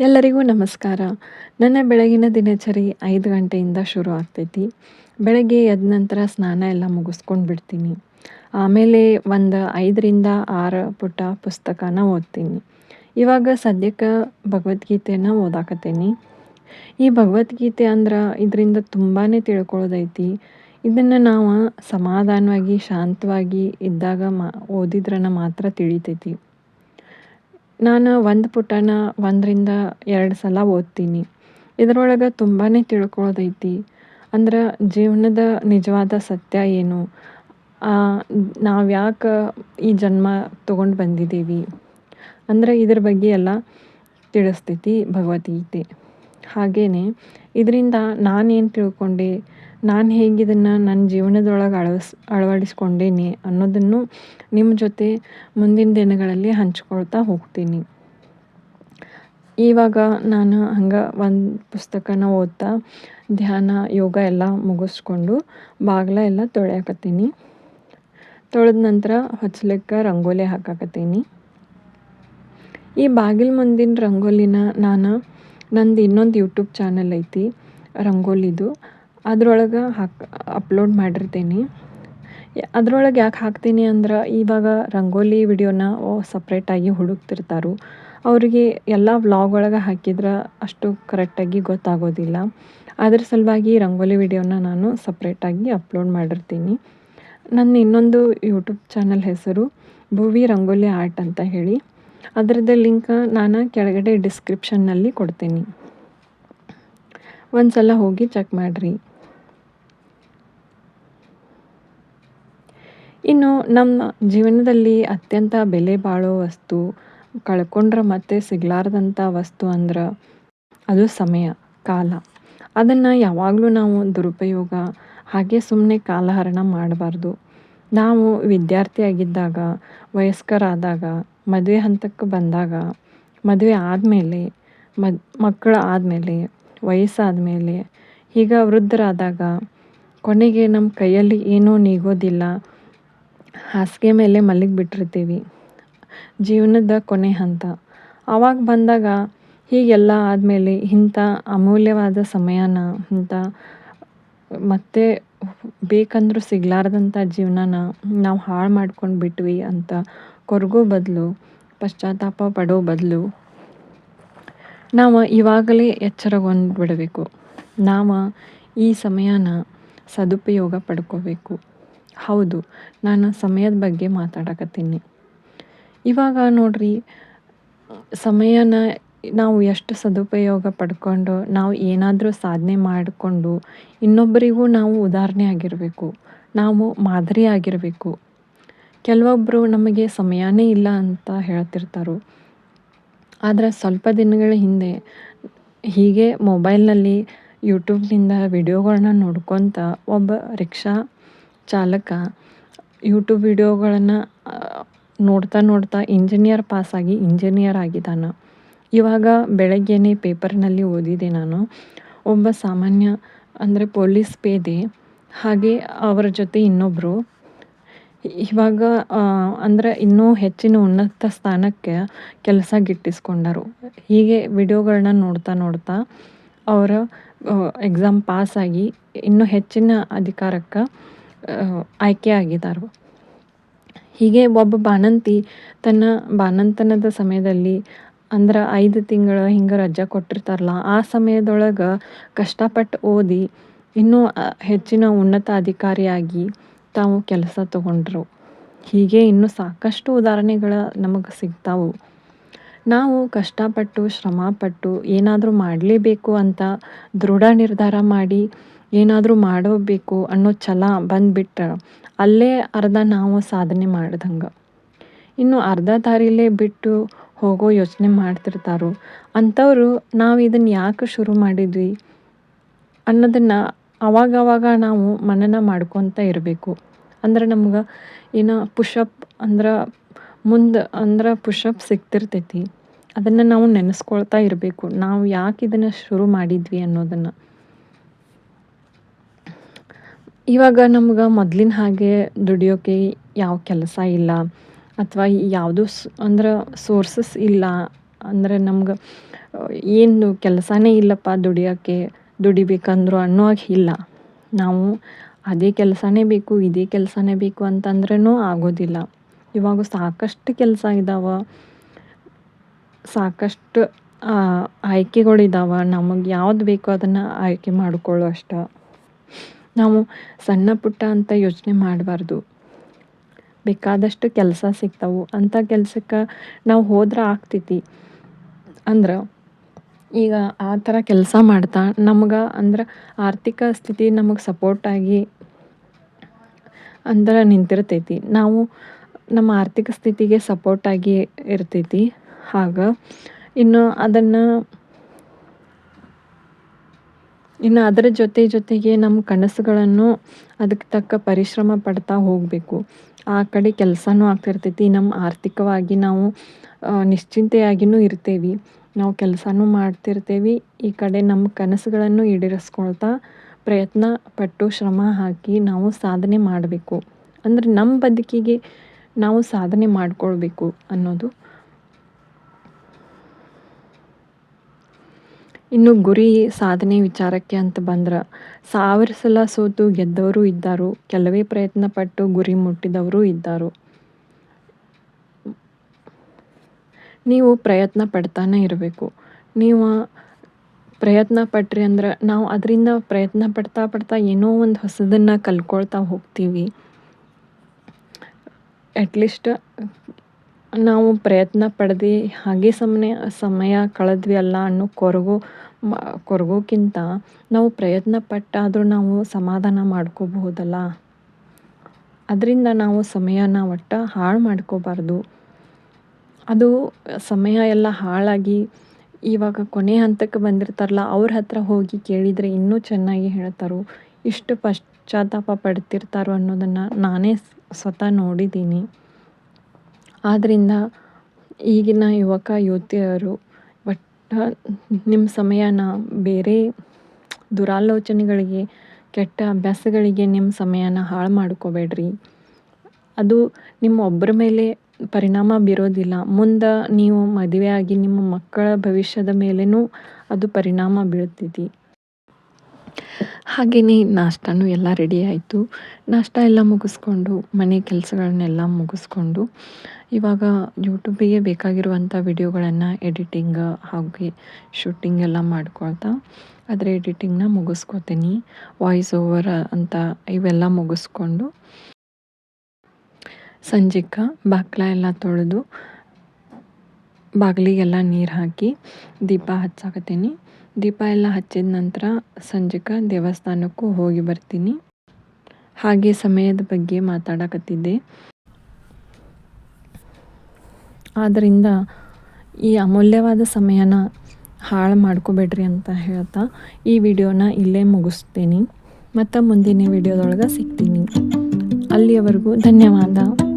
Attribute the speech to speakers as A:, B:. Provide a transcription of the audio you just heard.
A: ಎಲ್ಲರಿಗೂ ನಮಸ್ಕಾರ. ನನ್ನ ಬೆಳಗಿನ ದಿನಚರಿ ಐದು ಗಂಟೆಯಿಂದ ಶುರು ಆಗ್ತೈತಿ. ಬೆಳಗ್ಗೆ ಎದ್ದ ನಂತರ ಸ್ನಾನ ಎಲ್ಲ ಮುಗಿಸ್ಕೊಂಡು ಬಿಡ್ತೀನಿ. ಆಮೇಲೆ ಒಂದು ಐದರಿಂದ ಆರು ಪುಟ ಪುಸ್ತಕನ ಓದ್ತೀನಿ. ಇವಾಗ ಸದ್ಯಕ್ಕೆ ಭಗವದ್ಗೀತೆನ ಓದಾಕತ್ತೀನಿ. ಈ ಭಗವದ್ಗೀತೆ ಅಂದ್ರೆ ಇದರಿಂದ ತುಂಬಾ ತಿಳ್ಕೊಳ್ಳೋದೈತಿ ಇದನ್ನು ನಾವು ಸಮಾಧಾನವಾಗಿ, ಶಾಂತವಾಗಿ ಇದ್ದಾಗ ಮಾ ಓದಿದ್ರನ್ನ ಮಾತ್ರ ತಿಳಿತೈತಿ. ನಾನು ಒಂದು ಪುಟನ ಒಂದರಿಂದ ಎರಡು ಸಲ ಓದ್ತೀನಿ. ಇದರೊಳಗೆ ತುಂಬಾ ತಿಳ್ಕೊಳ್ಳೋದೈತಿ ಅಂದ್ರೆ ಜೀವನದ ನಿಜವಾದ ಸತ್ಯ ಏನು? ನಾವು ಯಾಕೆ ಈ ಜನ್ಮ ತಗೊಂಡು ಬಂದಿದ್ದೀವಿ ಅಂದ್ರೆ ಇದ್ರ ಬಗ್ಗೆ ಎಲ್ಲ ತಿಳಿಸ್ತೈತಿ ಭಗವದ್ಗೀತೆ. ಹಾಗೆಯೇ ಇದರಿಂದ ನಾನೇನು ತಿಳ್ಕೊಂಡೆ? ನಾನು ಹೇಗೆ ಇದನ್ನು ನನ್ನ ಜೀವನದೊಳಗೆ ಅಳವಸ್, ಅಳವಡಿಸ್ಕೊಂಡೇನಿ ಅನ್ನೋದನ್ನು ನಿಮ್ಮ ಜೊತೆ ಮುಂದಿನ ದಿನಗಳಲ್ಲಿ ಹಂಚ್ಕೊಳ್ತಾ ಹೋಗ್ತೀನಿ. ಇವಾಗ ನಾನು ಹಂಗೆ ಒಂದು ಪುಸ್ತಕನ ಓದ್ತಾ, ಧ್ಯಾನ, ಯೋಗ ಎಲ್ಲ ಮುಗಿಸ್ಕೊಂಡು ಬಾಗಿಲ ಎಲ್ಲ ತೊಳೆಯಕತ್ತೀನಿ. ತೊಳೆದ ನಂತರ ಹೊಚ್ಲಿಕ್ಕೆ ರಂಗೋಲಿ ಹಾಕಾಕತ್ತೀನಿ. ಈ ಬಾಗಿಲು ಮುಂದಿನ ರಂಗೋಲಿನ ನಾನು ನಂದು ಇನ್ನೊಂದು ಯೂಟ್ಯೂಬ್ ಚಾನಲ್ ಐತಿ, ರಂಗೋಲಿದು. ಅದ್ರೊಳಗೆ ಹಾಕಿ ಅಪ್ಲೋಡ್ ಮಾಡಿರ್ತೀನಿ. ಅದ್ರೊಳಗೆ ಯಾಕೆ ಹಾಕ್ತೀನಿ ಅಂದ್ರೆ ಇವಾಗ ರಂಗೋಲಿ ವಿಡಿಯೋನ ಸಪ್ರೇಟಾಗಿ ಹುಡುಕ್ತಿರ್ತಾರೆ. ಅವರಿಗೆ ಎಲ್ಲ ವ್ಲಾಗ್ ಒಳಗೆ ಹಾಕಿದ್ರೆ ಅಷ್ಟು ಕರೆಕ್ಟಾಗಿ ಗೊತ್ತಾಗೋದಿಲ್ಲ. ಅದ್ರ ಸಲುವಾಗಿ ರಂಗೋಲಿ ವಿಡಿಯೋನ ನಾನು ಸಪ್ರೇಟಾಗಿ ಅಪ್ಲೋಡ್ ಮಾಡಿರ್ತೀನಿ. ನನ್ನ ಇನ್ನೊಂದು ಯೂಟ್ಯೂಬ್ ಚಾನಲ್ ಹೆಸರು ಭುವಿ ರಂಗೋಲಿ ಆರ್ಟ್ ಅಂತ ಹೇಳಿ. ಅದರದ್ದು ಲಿಂಕ್ ನಾನು ಕೆಳಗಡೆ ಡಿಸ್ಕ್ರಿಪ್ಷನ್ನಲ್ಲಿ ಕೊಡ್ತೀನಿ. ಒಂದು ಸಲ ಹೋಗಿ ಚೆಕ್ ಮಾಡಿರಿ. ಇನ್ನು ನಮ್ಮ ಜೀವನದಲ್ಲಿ ಅತ್ಯಂತ ಬೆಲೆ ಬಾಳೋ ವಸ್ತು, ಕಳ್ಕೊಂಡ್ರೆ ಮತ್ತೆ ಸಿಗಲಾರ್ದಂಥ ವಸ್ತು ಅಂದ್ರೆ ಅದು ಸಮಯ, ಕಾಲ. ಅದನ್ನು ಯಾವಾಗಲೂ ನಾವು ದುರುಪಯೋಗ, ಹಾಗೆ ಸುಮ್ಮನೆ ಕಾಲಹರಣ ಮಾಡಬಾರ್ದು. ನಾವು ವಿದ್ಯಾರ್ಥಿಯಾಗಿದ್ದಾಗ ವಯಸ್ಕರಾದಾಗ, ಮದುವೆ ಹಂತಕ್ಕೆ ಬಂದಾಗ, ಮದುವೆ ಆದಮೇಲೆ, ಮದ್, ಮಕ್ಕಳು ಆದಮೇಲೆ ವಯಸ್ಸಾದ ಮೇಲೆ ಈಗ ವೃದ್ಧರಾದಾಗ, ಕೊನೆಗೆ ನಮ್ಮ ಕೈಯಲ್ಲಿ ಏನೂ ನೀಗೋದಿಲ್ಲ ಹಾಸಿಗೆ ಮೇಲೆ ಮಲಗಿಬಿಟ್ಟಿರ್ತೀವಿ. ಜೀವನದ ಕೊನೆ ಹಂತ. ಆವಾಗ ಬಂದಾಗ ಹೀಗೆಲ್ಲ ಆದಮೇಲೆ ಇಂಥ ಅಮೂಲ್ಯವಾದ ಸಮಯನ, ಇಂಥ ಮತ್ತೆ ಬೇಕಂದರೂ ಸಿಗಲಾರ್ದಂಥ ಜೀವನನ ನಾವು ಹಾಳು ಮಾಡ್ಕೊಂಡು ಬಿಟ್ವಿ ಅಂತ ಕೊರಗೋ ಬದಲು, ಪಶ್ಚಾತ್ತಾಪ ಪಡೋ ಬದಲು ನಾವು ಇವಾಗಲೇ ಎಚ್ಚರಗೊಂಡು ಬಿಡಬೇಕು ನಾವು ಈ ಸಮಯನ ಸದುಪಯೋಗ ಪಡ್ಕೋಬೇಕು. ಹೌದು, ನಾನು ಸಮಯದ ಬಗ್ಗೆ ಮಾತಾಡಕತ್ತೀನಿ. ಇವಾಗ ನೋಡ್ರಿ, ಸಮಯನ ನಾವು ಎಷ್ಟು ಸದುಪಯೋಗ ಪಡ್ಕೊಂಡು, ನಾವು ಏನಾದರೂ ಸಾಧನೆ ಮಾಡಿಕೊಂಡು ಇನ್ನೊಬ್ಬರಿಗೂ ನಾವು ಉದಾಹರಣೆ ಆಗಿರಬೇಕು, ನಾವು ಮಾದರಿ ಆಗಿರಬೇಕು. ಕೆಲವೊಬ್ಬರು ನಮಗೆ ಸಮಯನೇ ಇಲ್ಲ ಅಂತ ಹೇಳ್ತಿರ್ತಾರೆ. ಆದರೆ ಸ್ವಲ್ಪ ದಿನಗಳ ಹಿಂದೆ, ಹೀಗೆ ಮೊಬೈಲ್ನಲ್ಲಿ ಯೂಟ್ಯೂಬ್ನಿಂದ ವಿಡಿಯೋಗಳನ್ನ ನೋಡ್ಕೊತ ಒಬ್ಬ ರಿಕ್ಷಾ ಚಾಲಕ ಯೂಟ್ಯೂಬ್ ವಿಡಿಯೋಗಳನ್ನು ನೋಡ್ತಾ ನೋಡ್ತಾ ಇಂಜಿನಿಯರ್ ಪಾಸಾಗಿ ಇಂಜಿನಿಯರ್ ಆಗಿದ್ದಾನೆ. ಇವಾಗ ಬೆಳಗ್ಗೆನೇ ಪೇಪರ್ನಲ್ಲಿ ಓದಿದೆ ನಾನು. ಒಬ್ಬ ಸಾಮಾನ್ಯ, ಅಂದರೆ ಪೊಲೀಸ್ ಪೇದೆ, ಹಾಗೆ ಅವರ ಜೊತೆ ಇನ್ನೊಬ್ಬರು ಇವಾಗ ಅಂದರೆ ಇನ್ನೂ ಹೆಚ್ಚಿನ ಉನ್ನತ ಸ್ಥಾನಕ್ಕೆ ಕೆಲಸ ಗಿಟ್ಟಿಸ್ಕೊಂಡರು. ಹೀಗೆ ವಿಡಿಯೋಗಳನ್ನ ನೋಡ್ತಾ ನೋಡ್ತಾ ಅವರ ಎಕ್ಸಾಮ್ ಪಾಸಾಗಿ ಇನ್ನೂ ಹೆಚ್ಚಿನ ಅಧಿಕಾರಕ್ಕೆ ಆಯ್ಕೆ ಆಗಿದ್ದಾರೆ ಹೀಗೆ ಒಬ್ಬ ಬಾಣಂತಿ ತನ್ನ ಬಾಣಂತನದ ಸಮಯದಲ್ಲಿ ಅಂದ್ರೆ ಐದು ತಿಂಗಳು ಹಿಂಗೆ ರಜೆ ಕೊಟ್ಟಿರ್ತಾರಲ್ಲ, ಆ ಸಮಯದೊಳಗೆ ಕಷ್ಟಪಟ್ಟು ಓದಿ ಇನ್ನೂ ಹೆಚ್ಚಿನ ಉನ್ನತ ಅಧಿಕಾರಿಯಾಗಿ ತಾವು ಕೆಲಸ ತಗೊಂಡ್ರು. ಹೀಗೆ ಇನ್ನೂ ಸಾಕಷ್ಟು ಉದಾಹರಣೆಗಳು ನಮಗೆ ಸಿಗ್ತಾವು. ನಾವು ಕಷ್ಟಪಟ್ಟು, ಶ್ರಮಪಟ್ಟು ಏನಾದರೂ ಮಾಡಲೇಬೇಕು ಅಂತ ದೃಢ ನಿರ್ಧಾರ ಮಾಡಿ ಏನಾದರೂ ಮಾಡಬೇಕು ಅನ್ನೋ ಛಲ ಬಂದುಬಿಟ್ರೆ ಅಲ್ಲೇ ಅರ್ಧ ನಾವು ಸಾಧನೆ ಮಾಡ್ದಂಗೆ. ಇನ್ನು ಅರ್ಧ ದಾರಿಲೇ ಬಿಟ್ಟು ಹೋಗೋ ಯೋಚನೆ ಮಾಡ್ತಿರ್ತಾರೋ ಅಂಥವರು ನಾವು ಇದನ್ನು ಯಾಕೆ ಶುರು ಮಾಡಿದ್ವಿ ಅನ್ನೋದನ್ನು ಅವಾಗವಾಗ ನಾವು ಮನನ ಮಾಡ್ಕೊತ ಇರಬೇಕು. ಅಂದ್ರೆ ನಮ್ಗೆ ಏನು ಪುಷಪ್ ಅಂದ್ರೆ ಮುಂದೆ ಅಂದ್ರೆ ಪುಷಪ್ ಸಿಗ್ತಿರ್ತೈತಿ. ಅದನ್ನು ನಾವು ನೆನೆಸ್ಕೊಳ್ತಾ ಇರಬೇಕು. ನಾವು ಯಾಕೆ ಇದನ್ನು ಶುರು ಮಾಡಿದ್ವಿ ಅನ್ನೋದನ್ನು. ಇವಾಗ ನಮ್ಗೆ ಮೊದಲಿನ ಹಾಗೆ ದುಡಿಯೋಕೆ ಯಾವ ಕೆಲಸ ಇಲ್ಲ. ಅಥವಾ ಯಾವುದೂ ಅಂದ್ರೆ ಸೋರ್ಸಸ್ ಇಲ್ಲ. ಅಂದ್ರೆ ನಮ್ಗೆ, ಏನು ಕೆಲಸನೇ ಇಲ್ಲಪ್ಪ ದುಡಿಯೋಕ್ಕೆ ದುಡಿಬೇಕಂದ್ರು ಅನ್ನೋ ಇಲ್ಲ. ನಾವು ಅದೇ ಕೆಲಸನೇ ಬೇಕು, ಇದೇ ಕೆಲಸನೇ ಬೇಕು ಅಂತಂದ್ರೂ ಆಗೋದಿಲ್ಲ. ಇವಾಗ ಸಾಕಷ್ಟು ಕೆಲಸ ಇದಾವೆ. ಸಾಕಷ್ಟು ಆಯ್ಕೆಗಳಿದಾವೆ. ನಮಗೆ ಯಾವ್ದು ಬೇಕೋ ಅದನ್ನು ಆಯ್ಕೆ ಮಾಡಿಕೊಳ್ಳೋ ಅಷ್ಟ. ನಾವು ಸಣ್ಣ ಪುಟ್ಟ ಅಂತ ಯೋಚನೆ ಮಾಡಬಾರ್ದು. ಬೇಕಾದಷ್ಟು ಕೆಲಸ ಸಿಗ್ತಾವು. ಅಂಥ ಕೆಲ್ಸಕ್ಕೆ ನಾವು ಹೋದ್ರೆ ಆಗ್ತೈತಿ. ಅಂದ್ರೆ ಈಗ ಆ ಥರ ಕೆಲಸ ಮಾಡ್ತಾ ನಮ್ಗೆ ಅಂದ್ರೆ ಆರ್ಥಿಕ ಸ್ಥಿತಿ ನಮಗೆ ಸಪೋರ್ಟಾಗಿ ಅಂದ್ರೆ ನಿಂತಿರ್ತೈತಿ. ನಾವು ನಮ್ಮ ಆರ್ಥಿಕ ಸ್ಥಿತಿಗೆ ಸಪೋರ್ಟಾಗಿ ಇರ್ತೈತಿ. ಹಾಗ ಇನ್ನು ಅದನ್ನು ಇನ್ನು ಅದರ ಜೊತೆ ಜೊತೆಗೆ ನಮ್ಮ ಕನಸುಗಳನ್ನು ಅದಕ್ಕೆ ತಕ್ಕ ಪರಿಶ್ರಮ ಪಡ್ತಾ ಹೋಗಬೇಕು. ಆ ಕಡೆ ಕೆಲಸನೂ ಆಗ್ತಿರ್ತೈತಿ, ನಮ್ಮ ಆರ್ಥಿಕವಾಗಿ ನಾವು ನಿಶ್ಚಿಂತೆಯಾಗಿಯೂ ಇರ್ತೇವೆ. ನಾವು ಕೆಲಸನೂ ಮಾಡ್ತಿರ್ತೇವೆ. ಈ ಕಡೆ ನಮ್ಮ ಕನಸುಗಳನ್ನು ಈಡೇರಿಸ್ಕೊಳ್ತಾ ಪ್ರಯತ್ನ ಪಟ್ಟು ಶ್ರಮ ಹಾಕಿ ನಾವು ಸಾಧನೆ ಮಾಡಬೇಕು. ಅಂದ್ರೆ ನಮ್ಮ ಬದುಕಿಗೆ ನಾವು ಸಾಧನೆ ಮಾಡಿಕೊಳ್ಬೇಕು ಅನ್ನೋದು ಇನ್ನು ಗುರಿ ಸಾಧನೆ ವಿಚಾರಕ್ಕೆ ಅಂತ ಬಂದ್ರೆ, ಸಾವಿರ ಸಲ ಸೋತು ಗೆದ್ದವರು ಇದ್ದಾರು, ಕೆಲವೇ ಪ್ರಯತ್ನ ಪಟ್ಟು ಗುರಿ ಮುಟ್ಟಿದವರು ಇದ್ದಾರು. ನೀವು ಪ್ರಯತ್ನ ಪಡ್ತಾನೆ ಇರಬೇಕು. ನೀವು ಪ್ರಯತ್ನ ಪಟ್ರಿ ಅಂದ್ರೆ ನಾವು ಅದರಿಂದ ಪ್ರಯತ್ನ ಪಡ್ತಾ ಪಡ್ತಾ ಏನೋ ಒಂದು ಹೊಸದನ್ನು ಕಲ್ಕೊಳ್ತಾ ಹೋಗ್ತೀವಿ. ಅಟ್ಲೀಸ್ಟ್ ನಾವು ಪ್ರಯತ್ನ ಪಡದೆ ಹಾಗೆ ಸುಮ್ಮನೆ ಸಮಯ ಕಳೆದ್ವಿ ಅಲ್ಲ ಅನ್ನೋ ಕೊರಗು ಕೊರಗೋಕ್ಕಿಂತ ನಾವು ಪ್ರಯತ್ನ ಪಟ್ಟಾದರೂ ನಾವು ಸಮಾಧಾನ ಮಾಡ್ಕೋಬಹುದಲ್ಲ? ಅದರಿಂದ ನಾವು ಸಮಯನ ಒಟ್ಟು ಹಾಳು ಮಾಡ್ಕೋಬಾರ್ದು. ಅದು ಸಮಯ ಎಲ್ಲ ಹಾಳಾಗಿ ಇವಾಗ ಕೊನೆ ಹಂತಕ್ಕೆ ಬಂದಿರ್ತಾರಲ್ಲ, ಅವ್ರ ಹತ್ರ ಹೋಗಿ ಕೇಳಿದರೆ ಇನ್ನೂ ಚೆನ್ನಾಗಿ ಹೇಳ್ತಾರೋ. ಇಷ್ಟು ಪಶ್ಚಾತ್ತಾಪ ಪಡ್ತಿರ್ತಾರೋ ಅನ್ನೋದನ್ನು ನಾನೇ ಸ್ವತಃ ನೋಡಿದ್ದೀನಿ. ಆದ್ದರಿಂದ ಈಗಿನ ಯುವಕ, ಯುವತಿಯರು ಒಟ್ಟು ನಿಮ್ಮ ಸಮಯನ ಬೇರೆ ದುರಾಲೋಚನೆಗಳಿಗೆ, ಕೆಟ್ಟ ಅಭ್ಯಾಸಗಳಿಗೆ ನಿಮ್ಮ ಸಮಯನ ಹಾಳು ಮಾಡ್ಕೋಬೇಡ್ರಿ. ಅದು ನಿಮ್ಮ ಒಬ್ಬರ ಮೇಲೆ ಪರಿಣಾಮ ಬೀರೋದಿಲ್ಲ. ಮುಂದೆ ನೀವು ಮದುವೆಯಾಗಿ ನಿಮ್ಮ ಮಕ್ಕಳ ಭವಿಷ್ಯದ ಮೇಲೆಯೂ ಅದು ಪರಿಣಾಮ ಬೀಳ್ತೈತಿ. ಹಾಗೆಯೇ ನಾಷ್ಟನೂ ಎಲ್ಲ ರೆಡಿ ಆಯಿತು. ನಾಷ್ಟ ಎಲ್ಲ ಮುಗಿಸ್ಕೊಂಡು, ಮನೆ ಕೆಲಸಗಳನ್ನೆಲ್ಲ ಮುಗಿಸ್ಕೊಂಡು ಇವಾಗ ಯೂಟ್ಯೂಬಿಗೆ ಬೇಕಾಗಿರುವಂಥ ವಿಡಿಯೋಗಳನ್ನು ಎಡಿಟಿಂಗ್ ಹಾಗೆ ಶೂಟಿಂಗ್ ಎಲ್ಲ ಮಾಡ್ಕೊಳ್ತಾ ಅದರ ಎಡಿಟಿಂಗ್ನ ಮುಗಿಸ್ಕೊತೀನಿ. ವಾಯ್ಸ್ ಓವರ್ ಅಂತ ಇವೆಲ್ಲ ಮುಗಿಸ್ಕೊಂಡು ಸಂಜೆಕ್ಕ ಬಾಗ್ಲ ಎಲ್ಲ ತೊಳೆದು ಬಾಗಿಲಿಗೆಲ್ಲ ನೀರು ಹಾಕಿ ದೀಪ ಹಚ್ಚಾಕತ್ತೀನಿ. ದೀಪ ಎಲ್ಲ ಹಚ್ಚಿದ ನಂತರ ಸಂಜಿಕ ದೇವಸ್ಥಾನಕ್ಕೂ ಹೋಗಿ ಬರ್ತೀನಿ. ಹಾಗೆ ಸಮಯದ ಬಗ್ಗೆ ಮಾತಾಡಕತ್ತಿದ್ದೆ. ಆದ್ದರಿಂದ ಈ ಅಮೂಲ್ಯವಾದ ಸಮಯನ ಹಾಳು ಮಾಡ್ಕೋಬೇಡ್ರಿ ಅಂತ ಹೇಳ್ತಾ ಈ ವಿಡಿಯೋನ ಇಲ್ಲೇ ಮುಗಿಸ್ತೀನಿ. ಮತ್ತು ಮುಂದಿನ ವಿಡಿಯೋದೊಳಗೆ ಸಿಗ್ತೀನಿ. ಅಲ್ಲಿಯವರೆಗೂ ಧನ್ಯವಾದ.